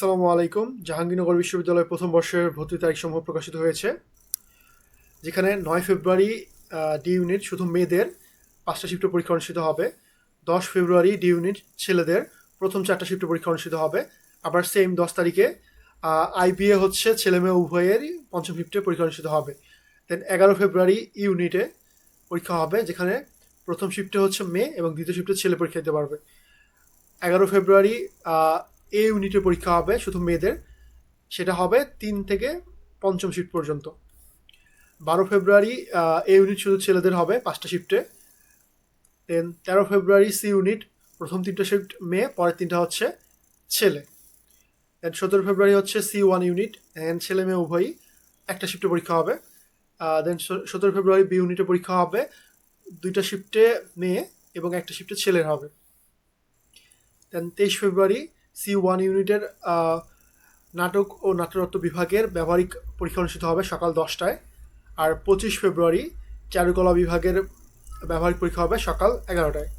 আসসালামু আলাইকুম। জাহাঙ্গীরনগর বিশ্ববিদ্যালয়ের প্রথম বর্ষের ভর্তি তারিখ সমূহ প্রকাশিত হয়েছে, যেখানে নয় ফেব্রুয়ারি ডি ইউনিট শুধু মেয়েদের পাঁচটা শিফটে পরীক্ষা অনুষ্ঠিত হবে, দশ ফেব্রুয়ারি ডি ইউনিট ছেলেদের প্রথম চারটা শিফটে পরীক্ষা অনুষ্ঠিত হবে। আবার সেম দশ তারিখে আইবিএ হচ্ছে ছেলে মেয়ে উভয়েরই পঞ্চম শিফটে পরীক্ষা অনুষ্ঠিত হবে। দেন এগারো ফেব্রুয়ারি ইউনিটে পরীক্ষা হবে, যেখানে প্রথম শিফটে হচ্ছে মেয়ে এবং দ্বিতীয় শিফটে ছেলে পরীক্ষা দিতে পারবে। এগারো ফেব্রুয়ারি এ ইউনিটের পরীক্ষা হবে শুধু মেয়েদের। সেটা হবে তিন থেকে পঞ্চম শিফট পর্যন্ত। বারো ফেব্রুয়ারি এ ইউনিট শুধু ছেলেদের হবে পাঁচটা শিফটে দেন তেরো ফেব্রুয়ারি সি ইউনিট, প্রথম তিনটা শিফট মেয়ে, পরের তিনটা হচ্ছে ছেলে। দেন সতেরো ফেব্রুয়ারি হচ্ছে সি ওয়ান ইউনিট অ্যান্ড ছেলে মেয়ে উভয়ই একটা শিফটে পরীক্ষা হবে। দেন সতেরো ফেব্রুয়ারি বি ইউনিটে পরীক্ষা হবে, দুইটা শিফটে মেয়ে এবং একটা শিফটে ছেলের হবে। দেন তেইশ ফেব্রুয়ারি সি ওয়ান ইউনিটের নাটক ও নাট্যরত্ন বিভাগের ব্যবহারিক পরীক্ষা অনুষ্ঠিত হবে সকাল দশটায়। আর পঁচিশ ফেব্রুয়ারি চারুকলা বিভাগের ব্যবহারিক পরীক্ষা হবে সকাল এগারোটায়।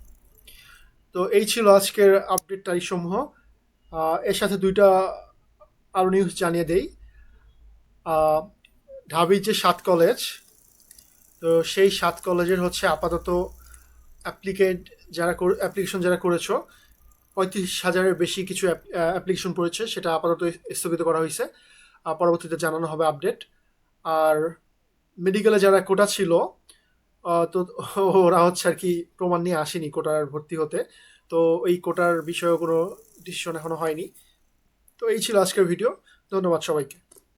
তো এই ছিল আজকের আপডেট তারিখসমূহ। এর সাথে দুইটা আরও নিউজ জানিয়ে দেই। ঢাবির যে সাত কলেজ তো সেই সাত কলেজের হচ্ছে আপাতত অ্যাপ্লিকেন্ট যারা অ্যাপ্লিকেশন যারা করেছ পঁয়ত্রিশ হাজারের বেশি কিছু অ্যাপ্লিকেশন পড়েছে, সেটা আপাতত স্থগিত করা হয়েছে। পরবর্তীতে জানানো হবে আপডেট আর মেডিকেলে যারা কোটা ছিল তো ওরা হচ্ছে আর কি প্রমাণ নিয়ে আসেনি কোটার ভর্তি হতে। তো এই কোটার বিষয়ে কোনো ডিসিশন এখনও হয়নি। তো এই ছিল আজকের ভিডিও ধন্যবাদ সবাইকে।